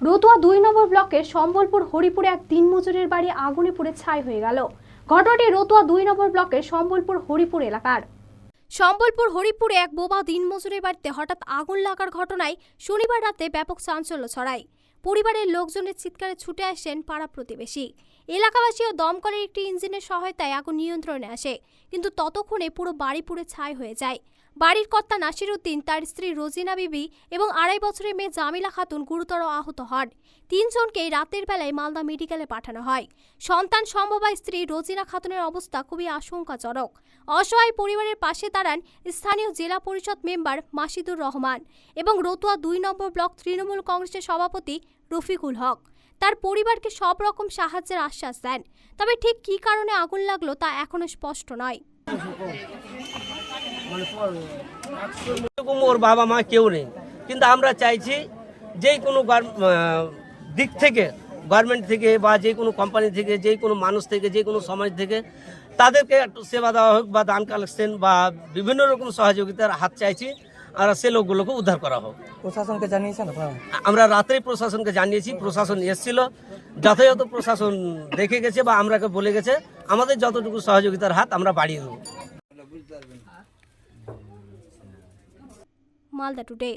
রতুয়া দুই নম্বর ব্লকের সম্বলপুর, হরিপুরে এক দিনমজুরের বাড়ি আগুনে পুড়ে ছাই হয়ে গেল। ঘটনাটি রতুয়া দুই নম্বর ব্লকের সম্বলপুর, হরিপুর এলাকার। সম্বলপুর, হরিপুরে এক বোবা দিনমজুরের বাড়িতে হঠাৎ আগুন লাগার ঘটনায় শনিবার রাতে ব্যাপক চাঞ্চল্য ছড়ায়। পরিবারের লোকজনের চিৎকারে ছুটে আসেন পাড়া প্রতিবেশী। এলাকাবাসী ও দমকলের একটি ইঞ্জিনের সহায়তায় আগুন নিয়ন্ত্রণে আসে, কিন্তু ততক্ষণে পুরো বাড়ি পুড়ে ছাই হয়ে যায়। বাড়ির কর্তা নাসির উদ্দিন তার স্ত্রী রোজিনা বিবি এবং আড়াই বছরের মেয়ে জামিলা খাতুন গুরুতর আহত হন। তিনজনকেই রাতের বেলায় মালদা মেডিকেলে পাঠানো হয়। সন্তান সম্ভবা স্ত্রী রোজিনা খাতুনের অবস্থা খুবই আশঙ্কাজনক। অসহায় পরিবারের পাশে দাঁড়ান স্থানীয় জেলা পরিষদ মেম্বার মাসিদুর রহমান এবং রতুয়া দুই নম্বর ব্লক তৃণমূল কংগ্রেসের সভাপতি রফিকুল হক। তার পরিবারকে সব রকম সাহায্যের আশ্বাস দেন। তবে ঠিক কী কারণে আগুন লাগল তা এখনও স্পষ্ট নয়। ওর বাবা মা কেউ নেই। কিন্তু আমরা চাইছি যে কোনো দিক থেকে গভর্নমেন্ট থেকে বা যে কোনো কোম্পানি থেকে, যে কোনো মানুষ থেকে, যে কোনো সমাজ থেকে তাদেরকে একটু সেবা দেওয়া হোক বা দান কালেকশন বা বিভিন্ন রকম সহযোগিতার হাত চাইছি। আর সে লোকগুলোকে উদ্ধার করা হোক। প্রশাসনকে জানিয়েছেন আপনারা? আমরা রাত্রে প্রশাসনকে জানিয়েছি প্রশাসন এসেছিল। যথাযথ প্রশাসন দেখে গেছে বা আমরাকে বলে গেছে আমাদের যতটুকু সহযোগিতার হাত আমরা বাড়িয়ে দেবো। মালদা টুডে।